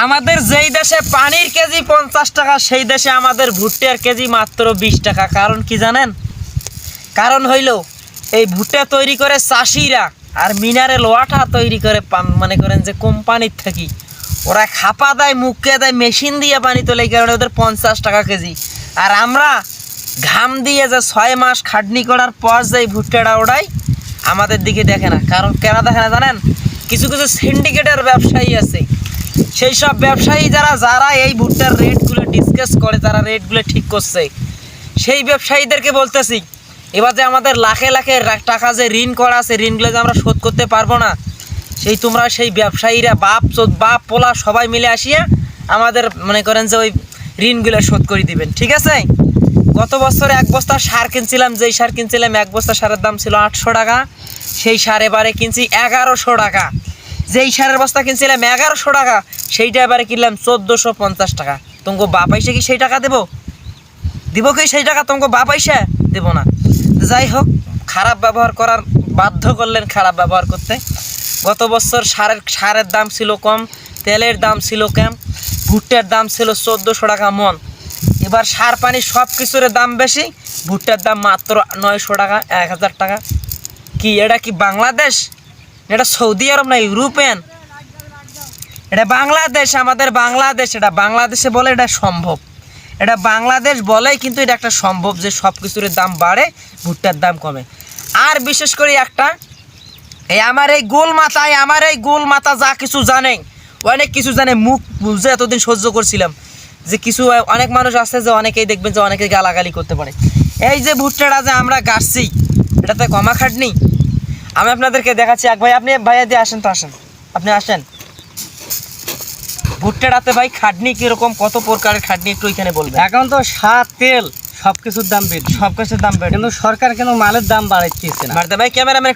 আমাদের যেই দেশে পানির কেজি পঞ্চাশ টাকা, সেই দেশে আমাদের ভুট্টার কেজি মাত্র বিশ টাকা। কারণ কি জানেন? কারণ হইল, এই ভুট্টা তৈরি করে চাষিরা আর মিনারেল ওয়াটার তৈরি করে পান- মনে করেন যে কোম্পানির থাকি, ওরা খাপা দেয়, মুখে দেয়, মেশিন দিয়ে পানি তোলে, এই কারণে ওদের পঞ্চাশ টাকা কেজি। আর আমরা ঘাম দিয়ে যে ছয় মাস খাটনি করার পর যে ভুট্টাটা ওড়াই, আমাদের দিকে দেখে না। কারণ কেন দেখে না জানেন? কিছু কিছু সিন্ডিকেটের ব্যবসায়ী আছে। সেই সব ব্যবসায়ী যারা যারা এই ভুট্টার রেটগুলো ডিসকাস করে, যারা রেটগুলো ঠিক করছে, সেই ব্যবসায়ীদেরকে বলতেছি, এবার যে আমাদের লাখে লাখে টাকা যে ঋণ করা আছে, ঋণগুলো যে আমরা শোধ করতে পারব না, সেই তোমরা সেই ব্যবসায়ীরা বাপ বাপ, পোলা সবাই মিলে আসিয়া আমাদের মনে করেন যে ওই ঋণগুলো শোধ করে দিবেন, ঠিক আছে? গত বছর এক বস্তা সার কিনছিলাম, যেই সার কিনছিলাম, এক বস্তা সারের দাম ছিল আটশো টাকা, সেই সার এবারে কিনছি এগারোশো টাকা। যেই সারের বস্তা কিনছিলাম এগারোশো টাকা, সেইটা এবারে কিনলাম চোদ্দোশো পঞ্চাশ টাকা। তোমাকে বাপ আইসে কি সেই টাকা দেবো? দিব কি সেই টাকা? তোমাকে বাপ আইসে দেব না। যাই হোক, খারাপ ব্যবহার করার, বাধ্য করলেন খারাপ ব্যবহার করতে। গত বছর সারের সারের দাম ছিল কম, তেলের দাম ছিল কম, ভুট্টার দাম ছিল চোদ্দোশো টাকা মন। এবার সার পানি সব কিছুর দাম বেশি, ভুট্টার দাম মাত্র নয়শো টাকা, এক হাজার টাকা। কি, এটা কি বাংলাদেশ? এটা সৌদি আরব না, ইউরোপিয়ান। এটা বাংলাদেশ, আমাদের বাংলাদেশ, এটা বাংলাদেশে বলে এটা সম্ভব। এটা বাংলাদেশ বলেই কিন্তু এটা একটা সম্ভব যে সব কিছুর দাম বাড়ে, ভুট্টার দাম কমে। আর বিশেষ করে একটা, এই আমার এই গোল মাথায় আমার এই গোল মাথা যা কিছু জানে, অনেক কিছু জানে, মুখ বুঝে এতদিন সহ্য করছিলাম যে কিছু অনেক মানুষ আছে যে অনেকেই দেখবেন যে অনেকে গালাগালি করতে পারে। এই যে ভুট্টাটা যে আমরা গাছছি এটাতে কমা খাটনি? আমি আপনাদেরকে দেখাচ্ছি এক ভাই আপনি ভাইয়া দিয়ে আসেন তো আসেন। আপনি আসেন। ভুট্টা রাতে ভাই খাটনি কীরকম কত প্রকারের খাটনি একটু ওইখানে বলবে এখন তো সার তেল সব কিছুর দাম বেড়ে সব কিছুর দাম বেড়ে। কিন্তু সরকার কেন মালের দাম বাড়াইতেছে না। ভাই ক্যামেরাম্যান